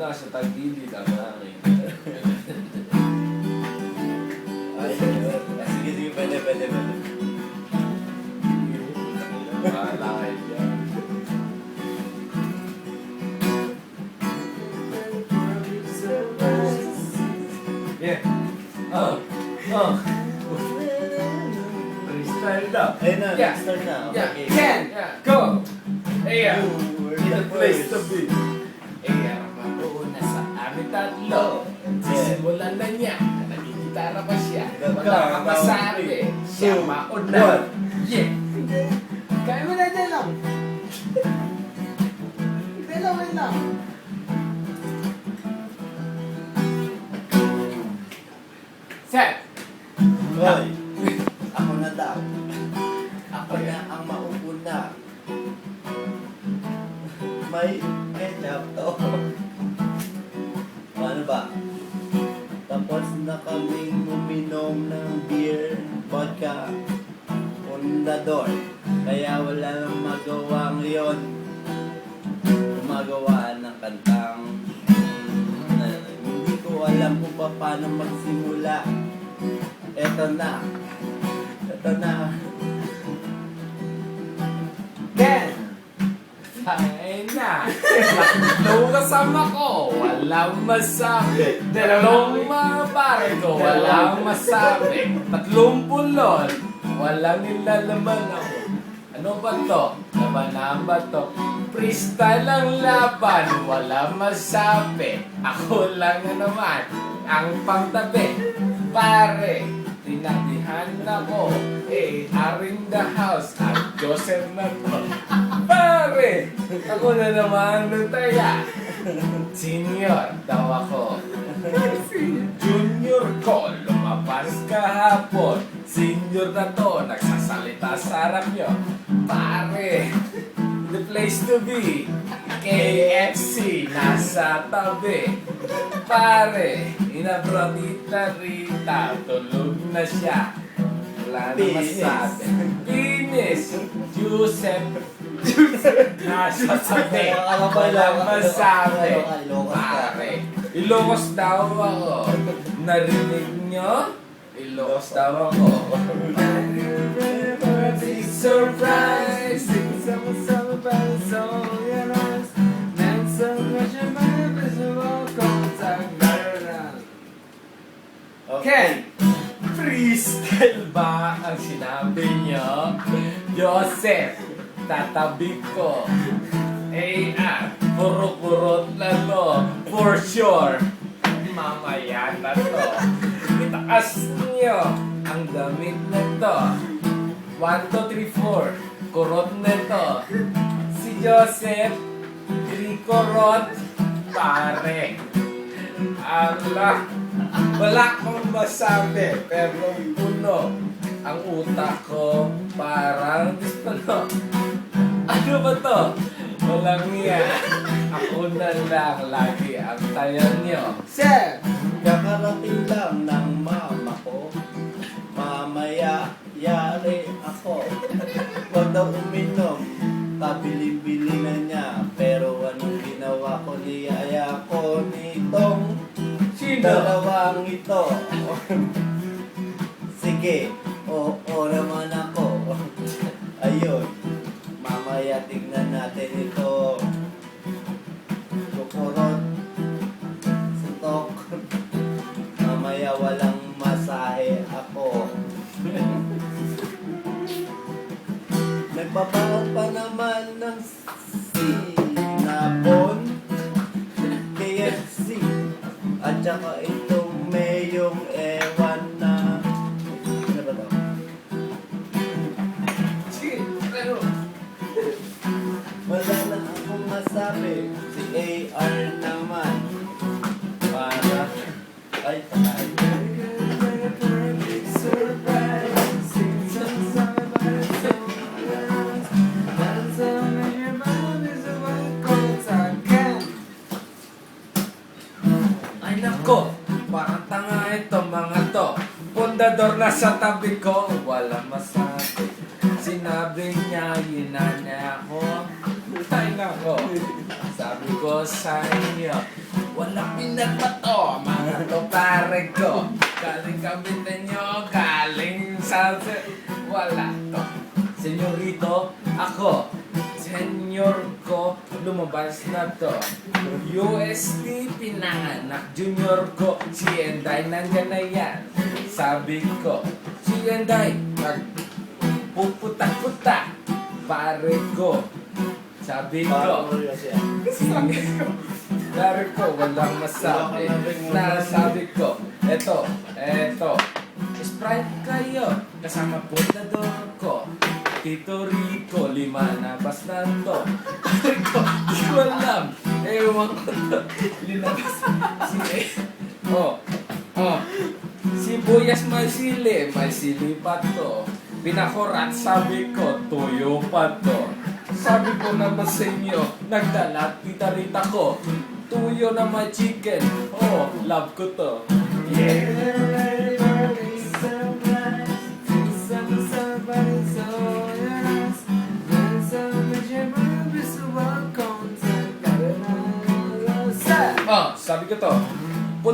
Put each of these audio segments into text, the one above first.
nasa tagilid ang hangin. Ay, Sige, sige, pwede, pwede, pwede. Bahala kayo dyan. Yeah. Oh. Oh. Freestyle daw. Ayun na, Yeah. na. Yeah. Okay. Can. Yeah. Go. Yeah. Ooh, In the place to be. Eh, amin tatlo. Sisimulan na niya. Nagigitara pa siya. Wala kang masabi. Siya mauna. Yeah. Kaya mo na dyan lang. Dalaw lang. Set. Hoy, ako na daw. Ako na ang mauuna. May ketchup to. kaming uminom ng beer, vodka, fundador. Kaya wala nang magawa ngayon. Gumagawa ng kantang na hindi ko alam kung pa- paano magsimula. Eto na. Eto na. Ken. Ay na. Tatlong kasama ko. Walang masabi. Dalawang mga pare ko. Walang masabi. Tatlong pulon. Walang nilalaman ako. Ano ba to? Labanan ba to? Freestyle ang laban. Walang masabi. Ako lang na naman. Ang pangtabi. Pare. Tinabihan ako. Eh, aring the house. At Joseph na to. Pare! Ako na naman ng taya. Senior daw ako. Junior ko, lumabas kahapon. Senior na to, nagsasalita sa harap nyo. Pare, the place to be. KFC, nasa tabi. Pare, inabrodita Rita, tulog na siya. Wala na masabi. Binis! Joseph Nasa sabi. Walang masabi. Pare. Ilocos daw ako. Narinig nyo? Ilocos daw ako. Big surprise! Ken! Freestyle ba ang sinabi nyo? Joseph, tatabi ko. AR, puro kurot na to. For sure. Mamaya na to. Itaas nyo ang damit na to. 1, 2, 3, 4. Kurot na to. Joseph, Tricorot, pare. Allah, wala akong masabi, pero puno ang utak ko parang ano, ano ba to? Walang yan. Ako na lang lagi ang tayan nyo. Sir. Kakarating lang ng mama ko. Mamaya, yari ako. Dalawang ito. Sige, oo naman ako. Ayun. Mamaya tignan natin ito. Kukurot. Suntok. Mamaya walang masahe ako. Nagbabaon pa naman ng sinabon. KFC. At saka itong mayong ewan na... Ano ba to? Sige? Wala na akong masabi. Si AR naman. Para... Ay, ay. Ay Pundador na sa tabi ko, wala masabi. Sinabi niya, yinanya ako. Ay nako, sabi ko sa inyo, Walang pinagbato, mga to pare ko. Galing kami ninyo, galing sa... Wala to. Senyorito, ako, senyor ko, lumabas na to. UST pinanganak, junior ko, si Enday nandyan na yan. Sabi ko, si Enday, nagpuputak-putak, pare ko. Sabi ko, siya. Pare ko, walang masabi. Nasabi ko, eto, eto. Sprite kayo, kasama putador ko. Tito Rico, lima na bas na to. Di ko alam. Ewan ko to. Linabas. Si, oh, oh. Sibuyas may sili, may sili pa to. Pinakurat sabi ko, tuyo pa to. Sabi ko naman sa inyo, nagdala tita-rita ko. Tuyo na may chicken. Oh, love ko to. Yeah.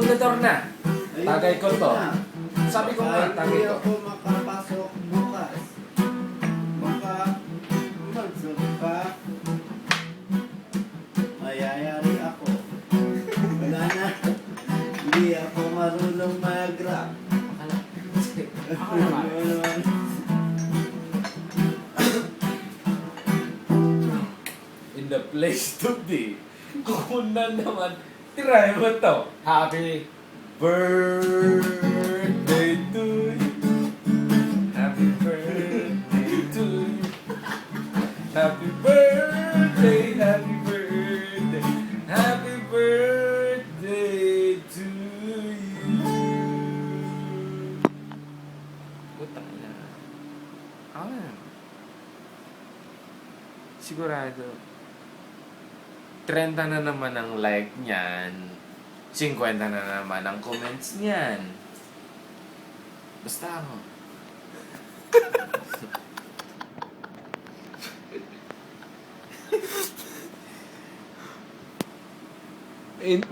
Pundador na. Tagay ko to. Sabi ko nga, tagay ko. makapasok bukas. Baka magsok ka. Mayayari ako. Wala na. Hindi ako marunong mag-rap. Ako. Ano naman? In the place to be. Kung na naman, try mo to. Happy birthday to you. Happy birthday to you. Happy birthday, happy birthday, happy birthday to you. Putang ina. Ah. Sigurado. 30 na naman ang like niyan. 50 na naman ang comments niyan. Basta ako. In,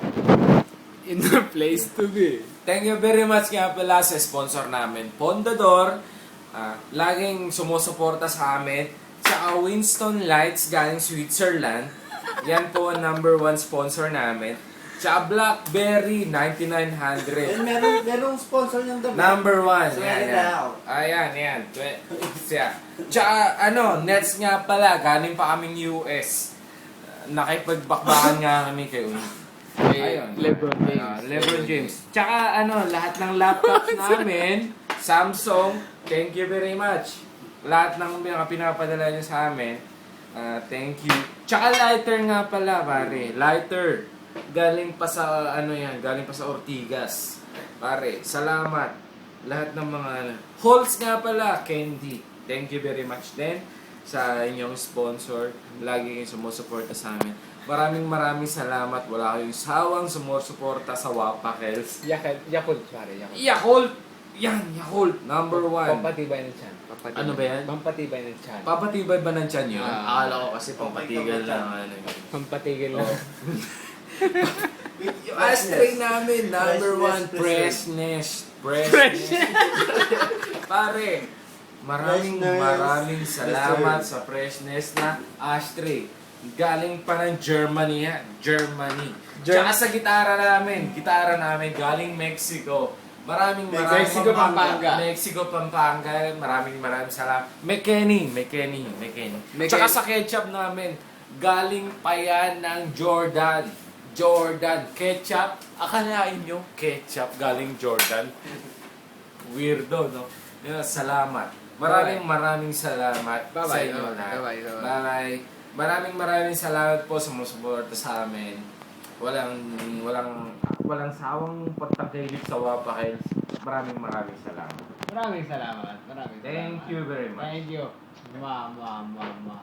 in the place to be. Thank you very much nga pala sa sponsor namin, Pondador. Ah, laging sumusuporta sa amin. Tsaka Winston Lights galing Switzerland. Yan po ang number one sponsor namin. Tsaka Blackberry Eh, 9900. meron, merong sponsor ng damit. Number one. Sweat Yan, yan. Ayan, yan. Twe- Siya. Tsaka ano, Nets nga pala. Galing pa kaming US. Nakipagbakbakan nga kami kay Ayun. Lebron James. Ah, Lebron James. Tsaka ano, lahat ng laptops namin, Samsung, thank you very much. Lahat ng mga pinapadala niyo sa amin, ah, thank you. Tsaka lighter nga pala, pare. Lighter. Galing pa sa, ano yan, galing pa sa Ortigas. Pare, salamat. Lahat ng mga, Halls nga pala, Candy. Thank you very much din sa inyong sponsor. Lagi kayong sumusuporta sa amin. Maraming maraming salamat. Wala kayong sawang sumusuporta sa Wapakels. Yakult, Yakult, pare, Yakult. Yakult! Yan, Yakult. Number one. Pampatibay ng tiyan. Pampatibay. Ano ba yan? Pampatibay ng tiyan. Papatibay ba ng tiyan yun? Ah. Akala ko kasi pampatigal Okay, lang. Ano, yun. Pampatigil lang. Oh. Yung ashtray namin, number one, Freshness, freshness. Freshness. Pare, maraming Freshness. maraming salamat sa freshness na ashtray. Galing pa ng Germany yan. Germany. Germ- Tsaka sa gitara namin, gitara namin galing Mexico. Maraming maraming Mexico, Pampanga. Mexico, Pampanga. Maraming maraming salamat. McKenny, McKenny, McKenny. McKenny. Tsaka sa ketchup namin, galing pa yan ng Jordan. Jordan. Ketchup. Akalain nyo, ketchup galing Jordan. Weirdo, no? Yeah, salamat. Maraming maraming salamat sa Bye-bye. inyo Bye-bye. lahat. Bye-bye. Maraming maraming salamat po sa sumusuporta sa amin. Walang walang walang sawang pagtangkilik sa Wapa Hills. Maraming maraming salamat. Maraming salamat. Maraming Thank salamat. you very much. Thank you. Ma, ma, ma, ma.